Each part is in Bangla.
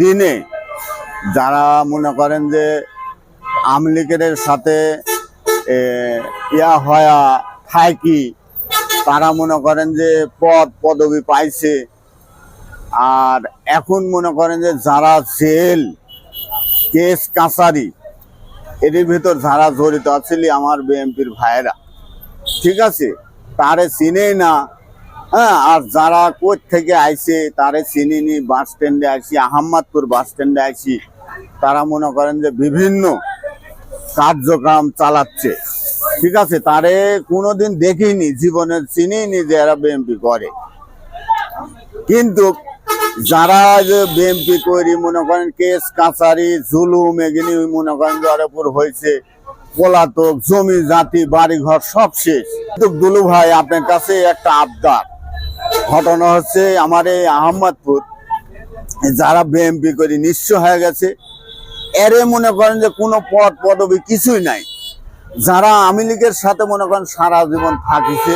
দিনে যারা মনে করেন যে আমলিকের সাথে ইয়া হয়া থাকি তারা মনে করেন যে পদ পদবি পাইছে। আর এখন মনে করেন যে যারা জেল, কেস কাছারি এর ভিতর যারা জড়িত আছিলি আমার বিএনপির ভাইয়েরা। ঠিক আছে? তারে চিনেই না হ্যাঁ আর যারা কোথ থেকে আইছে, তারে চিনি নি বাস স্ট্যান্ডে আইসি আহম্মদপুর বাস স্ট্যান্ডে আইসি তারা মনে করেন যে বিভিন্ন কার্যক্রম চালাচ্ছে। ঠিক আছে, তারে কোনোদিন দেখিনি জীবনের চিনিনি যে এরা বিএমপি করে। কিন্তু যারা যে বিএমপি করি মনে করেন কেস কাছারি, জুলুম, এগুলি মনে করেন উপর হয়েছে পলাতক, জমি, জাতি বাড়ি ঘর সব শেষ। দুলু ভাই, আপনার কাছে একটা আবদার। ঘটনা হচ্ছে আমার এই আহমদপুর যারা বিএমপি করি, নিঃস্ব হয়ে গেছে। এরে মনে করেন যে কোনো পদ পদবি কিছুই নাই। যারা আওয়ামী লীগের সাথে মনে করেন সারা জীবন থাকিছে,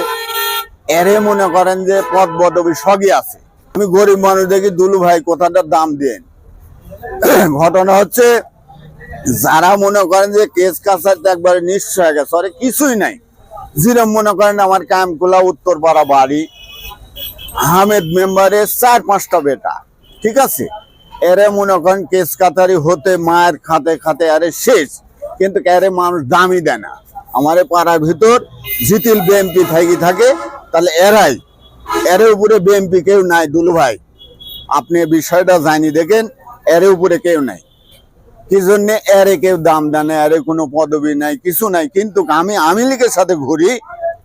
এরে মনে করেন যে পদ পদবি সবই আছে। আমি গরিব মানুষ দেখি, দুলু ভাই কোথাটার দাম দেন? ঘটনা হচ্ছে, যারা মনে করেন যে কেস কাছারিতে একবারে নিঃস্ব হয়ে গেছে কিছুই নাই। যেরকম মনে করেন আমার কামকুলা উত্তরপাড়া বাড়ি আহমেদ মেম্বারের চার পাঁচটা বেটা। ঠিক আছে? এরে মনে করেন কেস কাতারি হতে, মায়ের খাতে খাতে আরে শেষ। কিন্তু এরে মানুষ দামই দেয় না। আমার পাড়ার ভিতর জিতিল বিএমপি থাকি থাকে, তাহলে এরাই। এর উপরে বিএমপি কেউ নাই, দুলু ভাই। আপনি বিষয়টা জানি, দেখেন, এর উপরে কেউ নাই। কি জন্য এরে কেউ দাম দেয় না, এরে কোনো পদবি নাই, কিছু নাই। কিন্তু আমি আমি সাথে ঘুরি,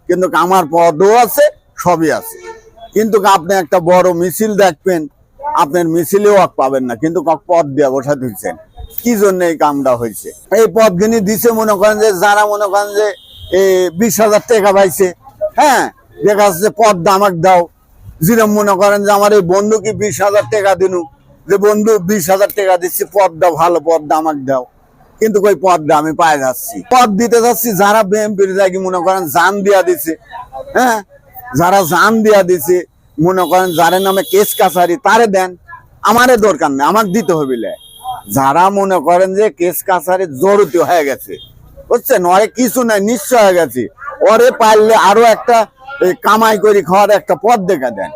কিন্তু আমার পদও আছে, সবই আছে। কিন্তু আপনি একটা বড় মিছিল দেখবেন, আপনার মিছিলেও আর পাবেন না, কিন্তু পদ দিয়ে বসা দিচ্ছেন কি জন্য এই কামটা হয়েছে এই পদ গিনি দিছে, মনে করেন যে, যারা মনে করেন যে এই বিশ হাজার টাকা পাইছে হ্যাঁ দেখা যাচ্ছে পদ আমাকে দাও। যেরকম মনে করেন যে, আমার এই বন্ধু কি বিশ হাজার টাকা দিনু? যে, বন্ধু, বিশ হাজার টাকা দিচ্ছি পদ দাও, ভালো পদ আমাকে দাও। কিন্তু কই পদটা আমি পায়ে যাচ্ছি। পদ দিতে যাচ্ছি, যারা বিএমপির জায়গা মনে করেন জান দিয়া দিছে হ্যাঁ যারা জান দিয়া দিছে, মনে করেন যার নামে কেস কাছারি, তারে দেন। আমারে দরকার নেই, আমাকে দিতে হবে। যারা মনে করেন যে কেস কাছারি জড়িত হয়ে গেছে, বুঝছেন? ওরে কিছু নাই, নিশ্চয় হয়ে গেছে। ওরে পারলে আরও একটা কামাই করি খাওয়ার একটা পথ দেখা দেন।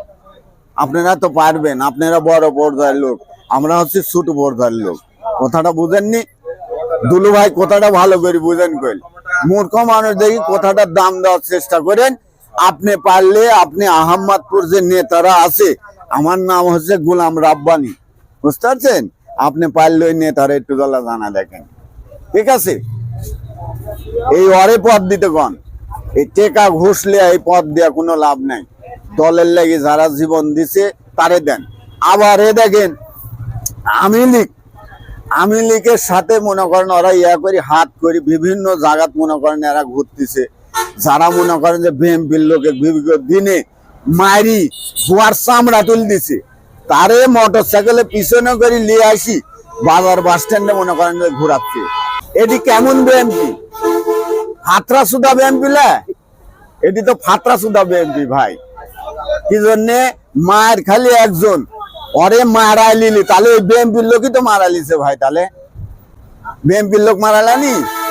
আপনারা তো পারবেন, আপনারা বড় পর্দার লোক, আমরা হচ্ছে ছোট পর্দার লোক। কথাটা বুঝেননি? দুলু ভাই, কথাটা ভালো করে বুঝেন কইল মূর্খ মানুষ দেখি কথাটার দাম দেওয়ার চেষ্টা করেন আপনি পারলে আপনি আহম্মদপুর যে নেতারা আছে, আমার নাম হচ্ছে গুলাম রাব্বানি। বুঝতে পারছেন আপনি পারলে ওই নেতারা একটু গলা জানা দেখেন। ঠিক আছে? এই অরে পদ দিতে কন। এই টেকা ঘুষলে এই পদ দেওয়া কোনো লাভ নাই। দলের লাগি যারা জীবন দিছে, তারে দেন। আবার এ দেখেন, আমি লীগ, আমি লীগের সাথে মনে করেন ওরা ইয়া করে, হাত করি, বিভিন্ন জায়গাত মনে করেন এরা ঘুরতেছে। যারা মনে করেন যে বিএমপির লোকে বিগত দিনে মারি বুয়ার চামড়া তুল দিছে, তারে মোটর সাইকেলে পিছনে করে নিয়ে আসি, বাজার বাস স্ট্যান্ডে মনে করেন যে ঘুরাচ্ছে। এটি কেমন বিএমপি ফাতরা সুদা লা? এটি তো ফাতরা সুদা বিএমপি ভাই। কি জন্যে? মায়ের খালি একজন। ওরে মারা লিলি তাহলে বিএমপির লোকই তো মারা লিছে ভাই, তাহলে। বিএমপির লোক মারালানি তো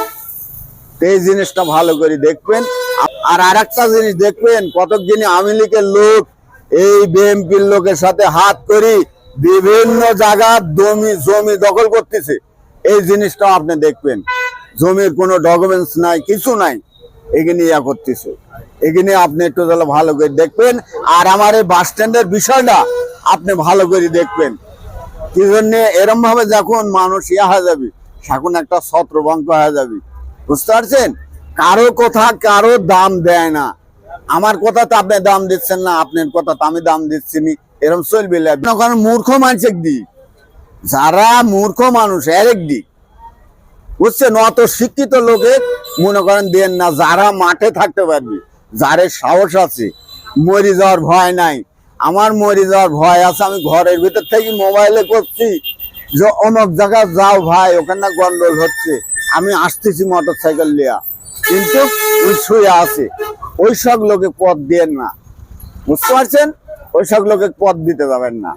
এই জিনিসটা ভালো করে দেখবেন। আর আর একটা জিনিস দেখবেন, কতক জিনিস আওয়ামী লীগের লোক, এই বিএমপির লোকের সাথে হাত করি বিভিন্ন জায়গা জমি জমি দখল করতেছে। এই জিনিসটাও আপনি দেখবেন। জমির কোনো ডকুমেন্টস নাই, কিছু নাই। এখানে ইয়া করতেছে। এখানে আপনি একটু তাহলে ভালো করে দেখবেন। আর আমার এই বাস স্ট্যান্ডের বিষয়টা আপনি ভালো করে দেখবেন। কি জন্য? এরম ভাবে যখন মানুষ ইয়া হয়ে যাবে, তখন একটা ছত্রভঙ্গ হয়ে যাবে। বুঝতে পারছেন? কারও কথা কারও দাম দেয় না। আমার কথা তো আপনি দাম দিচ্ছেন না, আপনার কথা তো আমি দাম দিচ্ছি নি। এরকম চলবে। কারণ মূর্খ মানুষ দিক যারা মূর্খ মানুষ এক দিক বুঝছেন? অত শিক্ষিত লোকের মনে করেন দেন না, যারা মাঠে থাকতে পারবে যারে সাহস আছে, মরে যাওয়ার ভয় নাই। আমার মরে যাওয়ার ভয় আছে, আমি ঘরের ভিতর থেকে মোবাইলে করছি। যে অমুক জায়গায় যাও ভাই, ওখানে গন্ডগোল হচ্ছে। আমি আসতেছি মোটর সাইকেল লিয়া। কিন্তু ওই শুয়ে আছে। ওই সব লোকে পথ দেন না। বুঝতে পারছেন? ওই সব লোকে পথ দিতে যাবেন না।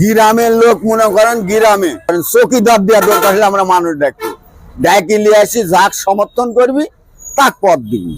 গ্রামের লোক মনে করেন গ্রামে। চকিদার দেওয়া দরকার হলে আমরা মানুষ ডাকি ডাকি লিয়ে আসি, যাক সমর্থন করবি, তাক পথ দিবি।